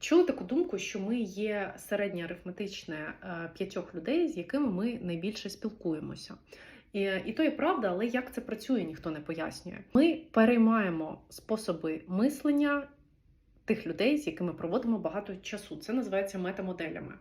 Чули таку думку, що ми є середнє арифметичне п'ятьох людей, з якими ми найбільше спілкуємося. І, і то є правда, але як це працює, ніхто не пояснює. Ми переймаємо способи мислення тих людей, з якими проводимо багато часу. Це називається метамоделями.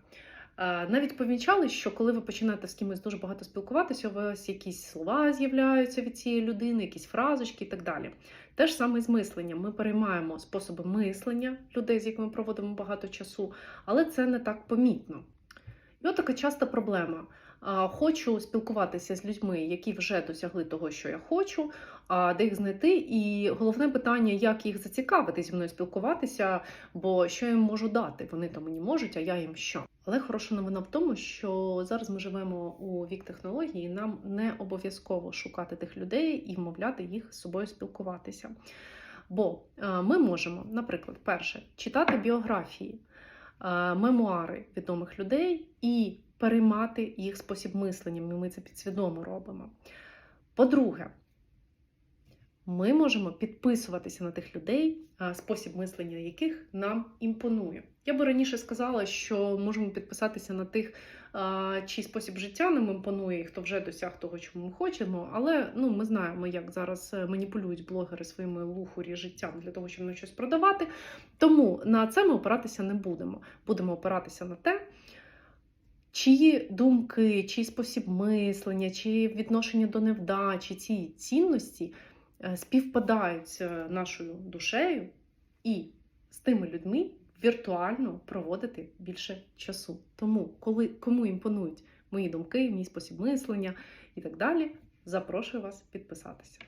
Е, Навіть помічали, що коли ви починаєте з кимось дуже багато спілкуватися, у вас якісь слова з'являються від цієї людини, якісь фразочки і так далі. Те ж саме з мисленням. Ми переймаємо способи мислення людей, з якими проводимо багато часу, але це не так помітно. І от така часта проблема. Хочу спілкуватися з людьми, які вже досягли того, що я хочу, а де їх знайти. І головне питання, як їх зацікавити зі мною спілкуватися, бо що я їм можу дати? Вони то мені можуть, а я їм що. Але хороша новина в тому, що зараз ми живемо у вік технології, і нам не обов'язково шукати тих людей і вмовляти їх з собою спілкуватися. Бо ми можемо, наприклад, перше, читати біографії, мемуари відомих людей і переймати їх спосіб мислення. Ми це підсвідомо робимо. По-друге, ми можемо підписуватися на тих людей, спосіб мислення яких нам імпонує. Я би раніше сказала, що можемо підписатися на тих, чий спосіб життя нам імпонує, і хто вже досяг того, чого ми хочемо. Але ну, ми знаємо, як зараз е, маніпулюють блогери своїми лухурі життям для того, щоб нам щось продавати. Тому на це ми опиратися не будемо. Будемо опиратися на те. Чиї думки, чий спосіб мислення, чи відношення до невдачі, ці цінності співпадають з е, нашою душею і з тими людьми віртуально проводити більше часу. Тому, коли кому імпонують мої думки, мій спосіб мислення і так далі, запрошую вас підписатися.